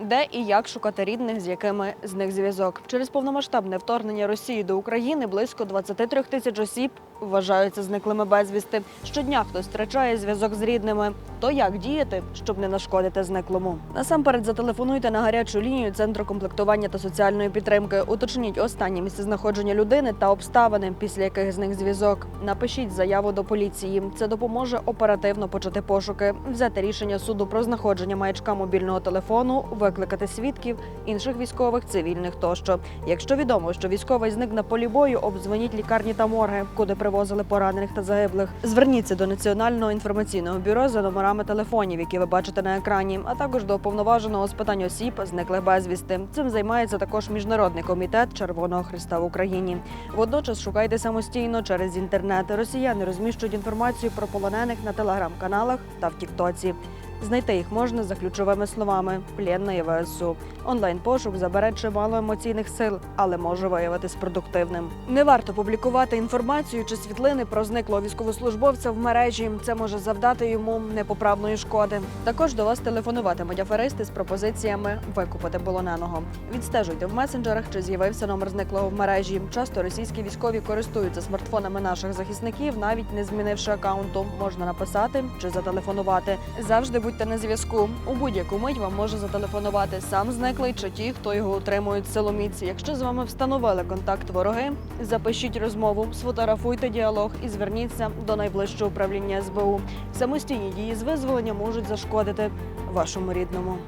де і як шукати рідних, з якими з них зв'язок. Через повномасштабне вторгнення Росії до України близько 23 тисяч осіб вважаються зниклими безвісти. Щодня хтось втрачає зв'язок з рідними. То як діяти, щоб не нашкодити зниклому? Насамперед зателефонуйте на гарячу лінію центру комплектування та соціальної підтримки. Уточніть останнє місцезнаходження людини та обставини, після яких з них зв'язок. Напишіть заяву до поліції. Це допоможе оперативно почати пошуки, взяти рішення суду про знаходження маячка мобільного телефону, викликати свідків, інших військових, цивільних тощо. Якщо відомо, що військовий зник на полі бою, обдзвоніть лікарні та морги, куди привозили поранених та загиблих. Зверніться до національного інформаційного бюро за номерами телефонів, які ви бачите на екрані, а також до уповноваженого з питань осіб, зниклих безвісти. Цим займається також міжнародний комітет Червоного Христа в Україні. Водночас шукайте самостійно через інтернет. Росіяни розміщують інформацію про полонених на телеграм-каналах та в Тіктоці. Знайти їх можна за ключовими словами «Пленна ВСУ». Онлайн-пошук забере чимало емоційних сил, але може виявитись продуктивним. Не варто публікувати інформацію чи світлини про зниклого військовослужбовця в мережі. Це може завдати йому непоправної шкоди. Також до вас телефонуватимуть аферисти з пропозиціями викупити полоненого. Відстежуйте в месенджерах, чи з'явився номер зниклого в мережі. Часто російські військові користуються смартфонами наших захисників, навіть не змінивши акаунту. Можна написати чи зателефонувати. Завжди будьте на зв'язку. У будь-яку мить вам може зателефонувати сам зниклий чи ті, хто його утримують силоміць. Якщо з вами встановили контакт вороги, запишіть розмову, сфотографуйте діалог і зверніться до найближчого управління СБУ. Самостійні дії з визволення можуть зашкодити вашому рідному.